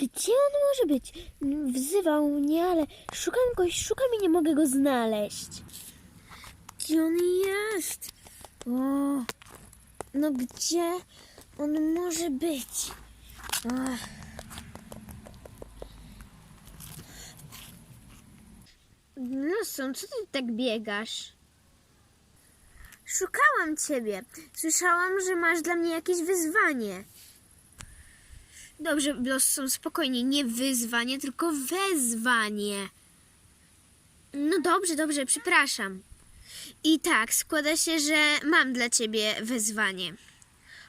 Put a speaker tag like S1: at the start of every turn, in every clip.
S1: Gdzie on może być? Wzywał mnie, ale szukam go, szukam i nie mogę go znaleźć. Gdzie on jest? O, no gdzie on może być? Ach. Blossom, co ty tak biegasz? Szukałam ciebie. Słyszałam, że masz dla mnie jakieś wyzwanie. Dobrze, Blossom, spokojnie. Nie wyzwanie, tylko wezwanie. No dobrze, dobrze, przepraszam. I tak, składa się, że mam dla ciebie wezwanie.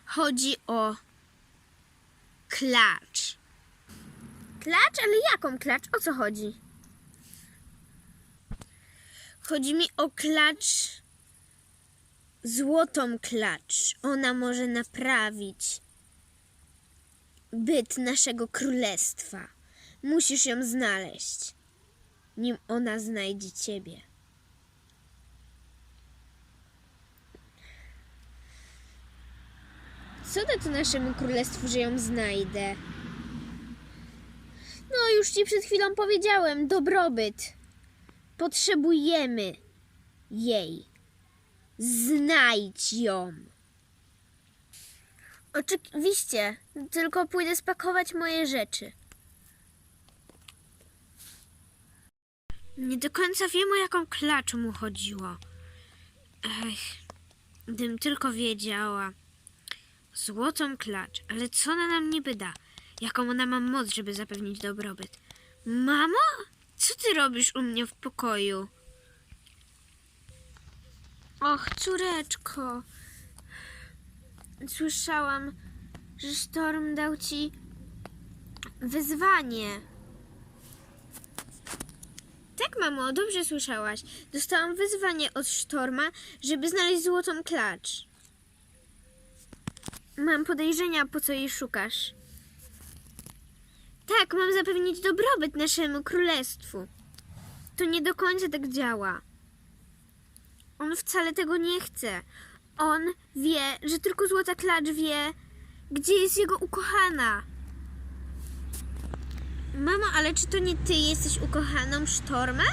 S1: Chodzi o klacz. Klacz? Ale jaką klacz? O co chodzi? Chodzi mi o klacz, złotą klacz. Ona może naprawić byt naszego królestwa. Musisz ją znaleźć, nim ona znajdzie ciebie. Co da to naszemu królestwu, że ją znajdę? No, już ci przed chwilą powiedziałem, dobrobyt. Potrzebujemy jej. Znajdź ją. Oczywiście, tylko pójdę spakować moje rzeczy. Nie do końca wiem, o jaką klacz mu chodziło. Ech, gdybym tylko wiedziała. Złotą klacz, ale co ona nam niby da? Jaką ona ma moc, żeby zapewnić dobrobyt? Mamo? Co ty robisz u mnie w pokoju? Och, córeczko. Słyszałam, że Storm dał ci wyzwanie. Tak, mamo, dobrze słyszałaś. Dostałam wyzwanie od Sztorma, żeby znaleźć złotą klacz. Mam podejrzenia, po co jej szukasz. Tak, mam zapewnić dobrobyt naszemu królestwu. To nie do końca tak działa. On wcale tego nie chce. On wie, że tylko Złota Klacz wie, gdzie jest jego ukochana. Mamo, ale czy to nie ty jesteś ukochaną Sztorma?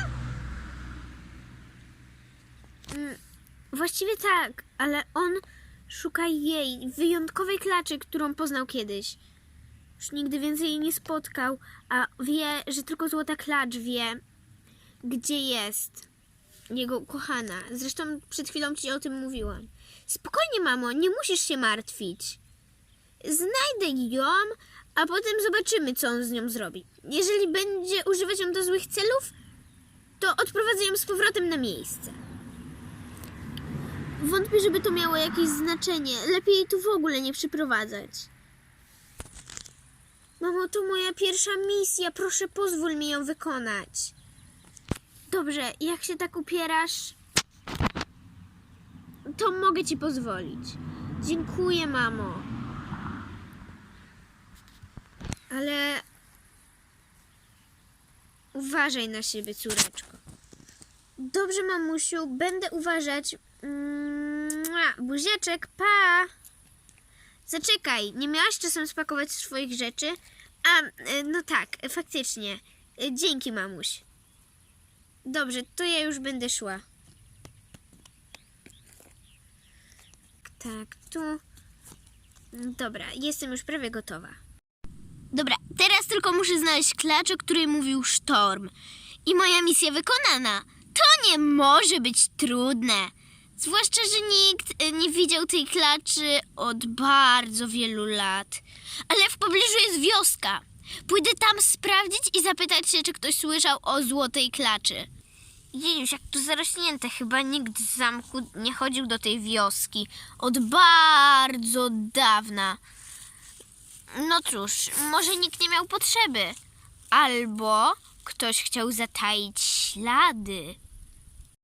S1: Mm, Właściwie tak, ale on szuka jej, wyjątkowej klaczy, którą poznał kiedyś. Już nigdy więcej jej nie spotkał, a wie, że tylko Złota Klacz wie, gdzie jest jego ukochana. Zresztą przed chwilą ci o tym mówiłam. Spokojnie, mamo, nie musisz się martwić. Znajdę ją, a potem zobaczymy, co on z nią zrobi. Jeżeli będzie używać ją do złych celów, to odprowadzę ją z powrotem na miejsce. Wątpię, żeby to miało jakieś znaczenie. Lepiej jej tu w ogóle nie przyprowadzać. Mamo, to moja pierwsza misja. Proszę, pozwól mi ją wykonać. Dobrze, jak się tak upierasz, to mogę ci pozwolić. Dziękuję, mamo. Ale uważaj na siebie, córeczko. Dobrze, mamusiu, będę uważać. Mua, Buziaczek, pa! Zaczekaj, nie miałaś czasem spakować swoich rzeczy? A, y, no tak, faktycznie. Y, Dzięki, mamuś. Dobrze, to ja już będę szła. Tak, tu. Dobra, jestem już prawie gotowa. Dobra, teraz tylko muszę znaleźć klacz, o której mówił Sztorm. I moja misja wykonana. To nie może być trudne. Zwłaszcza, że nikt e, nie widział tej klaczy od bardzo wielu lat. Ale w pobliżu jest wioska. Pójdę tam sprawdzić i zapytać się, czy ktoś słyszał o złotej klaczy. Jejuś, jak tu zarośnięte. Chyba nikt z zamku nie chodził do tej wioski od bardzo dawna. No cóż, może nikt nie miał potrzeby. Albo ktoś chciał zataić ślady.